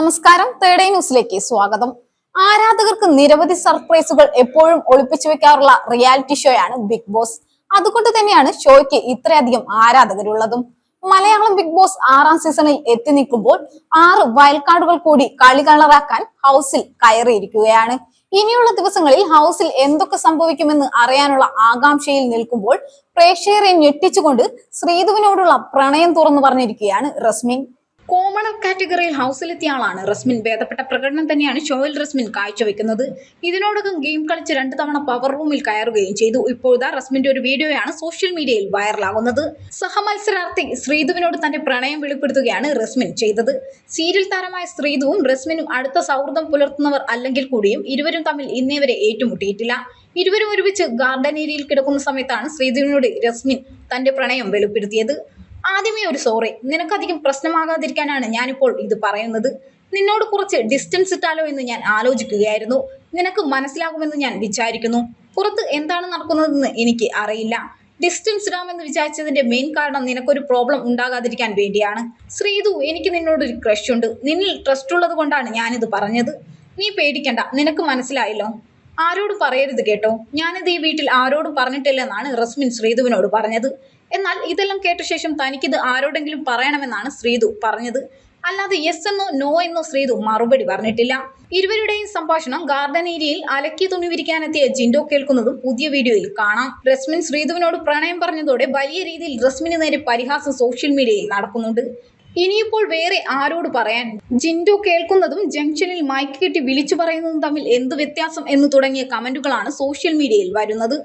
നമസ്കാരം. തേഡേ ന്യൂസിലേക്ക് സ്വാഗതം. ആരാധകർക്ക് നിരവധി സർപ്രൈസുകൾ എപ്പോഴും ഒളിപ്പിച്ചു വെക്കാറുള്ള റിയാലിറ്റി ഷോയാണ് ബിഗ് ബോസ്. അതുകൊണ്ട് തന്നെയാണ് ഷോയ്ക്ക് ഇത്രയധികം ആരാധകരുള്ളതും. മലയാളം ബിഗ് ബോസ് ആറാം സീസണിൽ എത്തി നിൽക്കുമ്പോൾ ആറ് വയൽക്കാടുകൾ കൂടി കളി കളറാക്കാൻ ഹൗസിൽ കയറിയിരിക്കുകയാണ്. ഇനിയുള്ള ദിവസങ്ങളിൽ ഹൗസിൽ എന്തൊക്കെ സംഭവിക്കുമെന്ന് അറിയാനുള്ള ആകാംക്ഷയിൽ നിൽക്കുമ്പോൾ പ്രേക്ഷകരെ ഞെട്ടിച്ചുകൊണ്ട് ശ്രീധുവിനോടുള്ള പ്രണയം തുറന്നു പറഞ്ഞിരിക്കുകയാണ് റസ്മിൻ. കാറ്റഗറിയിൽ ഹൗസിലെത്തിയ ആളാണ് റസ്മിൻ. ഭേദപ്പെട്ട പ്രകടനം തന്നെയാണ് ഷോയിൽ റസ്മിൻ കാഴ്ചവെക്കുന്നത്. ഇതിനോടകം ഗെയിം കളിച്ച് രണ്ടു തവണ പവർ റൂമിൽ കയറുകയും ചെയ്തു. ഇപ്പോഴത്തെ റസ്മിന്റെ ഒരു വീഡിയോയാണ് സോഷ്യൽ മീഡിയയിൽ വൈറലാകുന്നത് സഹമത്സരാർത്ഥി ശ്രീധുവിനോട് തന്റെ പ്രണയം വെളിപ്പെടുത്തുകയാണ് റസ്മിൻ ചെയ്തത്. സീരിയൽ താരമായ ശ്രീധുവും റസ്മിനും അടുത്ത സൗഹൃദം പുലർത്തുന്നവർ അല്ലെങ്കിൽ കൂടിയും ഇരുവരും തമ്മിൽ ഇന്നേ വരെ ഏറ്റുമുട്ടിയിട്ടില്ല. ഇരുവരും ഒരുമിച്ച് ഗാർഡൻ ഏരിയയിൽ കിടക്കുന്ന സമയത്താണ് ശ്രീധുവിനോട് റസ്മിൻ തന്റെ പ്രണയം വെളിപ്പെടുത്തിയത്. ആദ്യമേ ഒരു സോറി നിനക്കധികം പ്രശ്നമാകാതിരിക്കാനാണ് ഞാനിപ്പോൾ ഇത് പറയുന്നത്. നിന്നോട് കുറച്ച് ഡിസ്റ്റൻസ് ഇട്ടാലോ എന്ന് ഞാൻ ആലോചിക്കുകയായിരുന്നു. നിനക്ക് മനസ്സിലാകുമെന്ന് ഞാൻ വിചാരിക്കുന്നു. പുറത്ത് എന്താണ് നടക്കുന്നതെന്ന് എനിക്ക് അറിയില്ല. ഡിസ്റ്റൻസ് ഇടാമെന്ന് വിചാരിച്ചതിന്റെ മെയിൻ കാരണം നിനക്കൊരു പ്രോബ്ലം ഉണ്ടാകാതിരിക്കാൻ വേണ്ടിയാണ്. ശ്രീതു എനിക്ക് നിന്നോടൊരു ക്രഷ് ഉണ്ട്. നിന്നിൽ ട്രസ്റ്റ് ഉള്ളത് കൊണ്ടാണ് ഞാനിത് പറഞ്ഞത്. നീ പേടിക്കണ്ട. നിനക്ക് മനസ്സിലായല്ലോ. ആരോടും പറയരുത് കേട്ടോ. ഞാനിത് ഈ വീട്ടിൽ ആരോടും പറഞ്ഞിട്ടില്ലെന്നാണ് റസ്മിൻ ശ്രീതുവിനോട് പറഞ്ഞത്. എന്നാൽ ഇതെല്ലാം കേട്ട ശേഷം തനിക്കിത് ആരോടെങ്കിലും പറയണമെന്നാണ് ശ്രീതു പറഞ്ഞത്. അല്ലാതെ യെസ് എന്നോ നോ എന്നോ ശ്രീതു മറുപടി പറഞ്ഞിട്ടില്ല. ഇരുവരുടെയും സംഭാഷണം ഗാർഡൻ ഏരിയയിൽ അലക്കി തുണി വിരിക്കാനെത്തിയ ജിൻഡോ കേൾക്കുന്നതും പുതിയ വീഡിയോയിൽ കാണാം. റസ്മിൻ ശ്രീധുവിനോട് പ്രണയം പറഞ്ഞതോടെ വലിയ രീതിയിൽ റസ്മിന് നേരെ പരിഹാസം സോഷ്യൽ മീഡിയയിൽ നടക്കുന്നുണ്ട്. ഇനിയിപ്പോൾ വേറെ ആരോട് പറയാൻ? ജിൻഡോ കേൾക്കുന്നതും ജംഗ്ഷനിൽ മൈക്ക് കെട്ടി വിളിച്ചു പറയുന്നതും തമ്മിൽ എന്ത് വ്യത്യാസം എന്ന് തുടങ്ങിയ കമന്റുകളാണ് സോഷ്യൽ മീഡിയയിൽ വരുന്നത്.